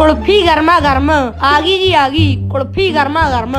ਕੁਲਫੀ ਗਰਮਾ ਗਰਮ। ਆ ਗਈ ਜੀ ਆ ਗਈ। ਕੁਲਫੀ ਗਰਮਾ ਗਰਮ।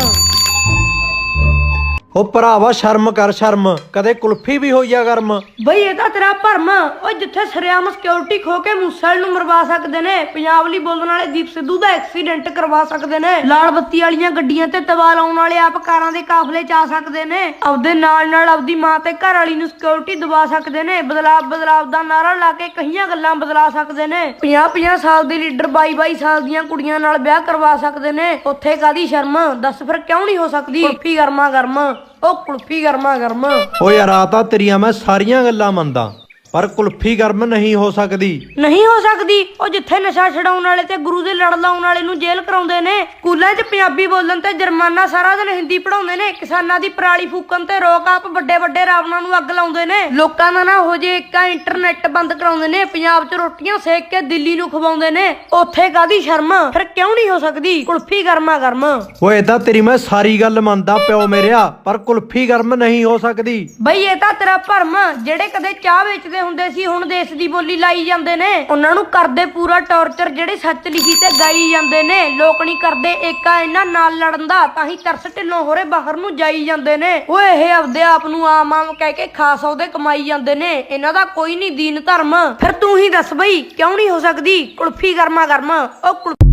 ਉਹ ਭਰਾਵਾ, ਸ਼ਰਮ ਕਰ, ਸ਼ਰਮ। ਕਦੇ ਕੁਲਫੀ ਵੀ ਹੋਈ ਆ ਗਰਮ। ਬਈ, ਇਹ ਤਾਂ ਤੇਰਾ ਭਰਮ। ਓ ਜਿੱਥੇ ਸਰਿਆਮ ਸਿਕਿਉਰਿਟੀ ਖੋ ਕੇ ਮੂਸਲ ਨੂੰ ਮਰਵਾ ਸਕਦੇ ਨੇ, ਪੰਜਾਬ ਲਈ ਬੋਲਣ ਵਾਲੇ ਦੀਪ ਸਿੱਧੂ ਦਾ ਐਕਸੀਡੈਂਟ ਕਰਵਾ ਸਕਦੇ ਨੇ, ਲਾਲ ਬੱਤੀ ਵਾਲੀਆਂ ਗੱਡੀਆਂ ਤੇ ਤਵਾ ਲਾਉਣ ਵਾਲੇ ਆਪ ਕਾਰਾਂ ਦੇ ਕਾਫਲੇ ਚ ਆ ਸਕਦੇ ਨੇ, ਆਪਦੇ ਨਾਲ ਨਾਲ ਆਪਦੀ ਮਾਂ ਤੇ ਘਰ ਵਾਲੀ ਨੂੰ ਸਿਕਿਉਰਿਟੀ ਦਵਾ ਸਕਦੇ ਨੇ, ਬਦਲਾਵ ਬਦਲਾਵ ਦਾ ਨਾਰਾ ਲਾ ਕੇ ਕਈਆਂ ਗੱਲਾਂ ਬਦਲਾ ਸਕਦੇ ਨੇ 50 50 ਸਾਲ ਦੇ ਲੀਡਰ 22 22 ਸਾਲ ਦੀਆਂ ਕੁੜੀਆਂ ਨਾਲ ਵਿਆਹ ਕਰਵਾ ਸਕਦੇ ਨੇ, ਉੱਥੇ ਕਾਦੀ ਸ਼ਰਮ? ਦੱਸ ਫਿਰ ਕਿਉਂ ਨਹੀਂ ਹੋ ਸਕਦੀ? ਕੁਲਫੀ ਗਰਮਾ ਗਰਮ ਉਹ ਕੁਲਫੀ ਗਰਮਾ ਗਰਮ। ਓ ਯਾਰ ਆ ਤਾਂ ਤੇਰੀਆਂ ਮੈਂ ਸਾਰੀਆਂ ਗੱਲਾਂ ਮੰਨਦਾ। ਪਰ ਕੁਲਫੀ ਗਰਮ ਨਹੀਂ ਹੋ ਸਕਦੀ। ਨਹੀਂ ਹੋ ਸਕਦੀ। ਉਹ ਜਿੱਥੇ ਨਸ਼ਾ ਛਡਾਉਣ ਵਾਲੇ ਤੇ ਗੁਰੂ ਦੇ ਲੜ ਲਾਉਣ ਵਾਲੇ ਨੂੰ ਜੇਲ੍ਹ ਕਰਾਉਂਦੇ ਨੇ ਸਕੂਲਾਂ 'ਚ ਪੰਜਾਬੀ ਬੋਲਣ ਤੇ ਜੁਰਮਾਨਾ ਸਾਰਾ ਦਿਨ ਹਿੰਦੀ ਪੜਾਉਂਦੇ ਨੇ ਕਿਸਾਨਾਂ ਦੀ ਪਰਾਲੀ ਫੂਕਣ ਤੇ ਰੋਕ ਆਪ ਵੱਡੇ ਵੱਡੇ ਰਾਵਣਾਂ ਨੂੰ ਅੱਗ ਲਾਉਂਦੇ ਨੇ। ਲੋਕਾਂ ਦਾ ਨਾ ਹੋ ਜੇ ਇੱਕਾ ਇੰਟਰਨੈਟ ਬੰਦ ਕਰਾਉਂਦੇ ਨੇ ਪੰਜਾਬ 'ਚ ਰੋਟੀਆਂ ਸੇਕ ਕੇ ਦਿੱਲੀ ਨੂੰ ਖਵਾਉਂਦੇ ਨੇ ਉੱਥੇ ਕਾਦੀ ਸ਼ਰਮ? ਫਿਰ ਕਿਉਂ ਨਹੀਂ ਹੋ ਸਕਦੀ? ਕੁਲਫੀ ਗਰਮਾ ਗਰਮ। ਓਏ ਤਾਂ ਤੇਰੀ ਮੈਂ ਸਾਰੀ ਗੱਲ ਮੰਨਦਾ ਪਿਓ ਮੇਰਿਆ ਪਰ ਕੁਲਫੀ ਗਰਮ ਨਹੀਂ ਹੋ ਸਕਦੀ। ਬਈ ਇਹ ਤਾਂ ਤੇਰਾ ਭਰਮ ਜਿਹੜੇ ਕਦੇ ਚਾਹ ਵੇਚਦੇ ਹੁੰਦੇ ਸੀ, ਹੁਣ ਦੇਸ਼ ਦੀ ਬੋਲੀ ਲਾਈ ਜਾਂਦੇ ਨੇ। ਉਹਨਾਂ ਨੂੰ ਕਰਦੇ ਪੂਰਾ ਟੌਰਚਰ ਜਿਹੜੇ ਸੱਚ ਲਿਖੀ ਤੇ ਗਾਈ ਜਾਂਦੇ ਨੇ। ਲੋਕ ਨਹੀਂ ਕਰਦੇ ਏਕਾ ਇਹਨਾਂ ਨਾਲ ਲੜਨ ਦਾ, ਤਾਂ ਹੀ ਤਰਸ ਢਿੱਲੋਂ ਹੋਰੇ ਬਾਹਰ ਨੂੰ ਜਾਈ ਜਾਂਦੇ ਨੇ। ਓਏ, ਇਹ ਆਪਦੇ ਆਪ ਨੂੰ ਆਮ ਆਮ ਕਹਿ ਕੇ ਖਾਸ ਉਹਦੇ ਕਮਾਈ ਜਾਂਦੇ ਨੇ। ਇਹਨਾਂ ਦਾ ਕੋਈ ਨਹੀਂ ਦੀਨ ਧਰਮ। ਫਿਰ ਤੂੰ ਹੀ ਦੱਸ ਬਈ, ਕਿਉਂ ਨਹੀਂ ਹੋ ਸਕਦੀ ਕੁਲਫੀ ਗਰਮਾ ਗਰਮ ਉਹ ਕੁਲ-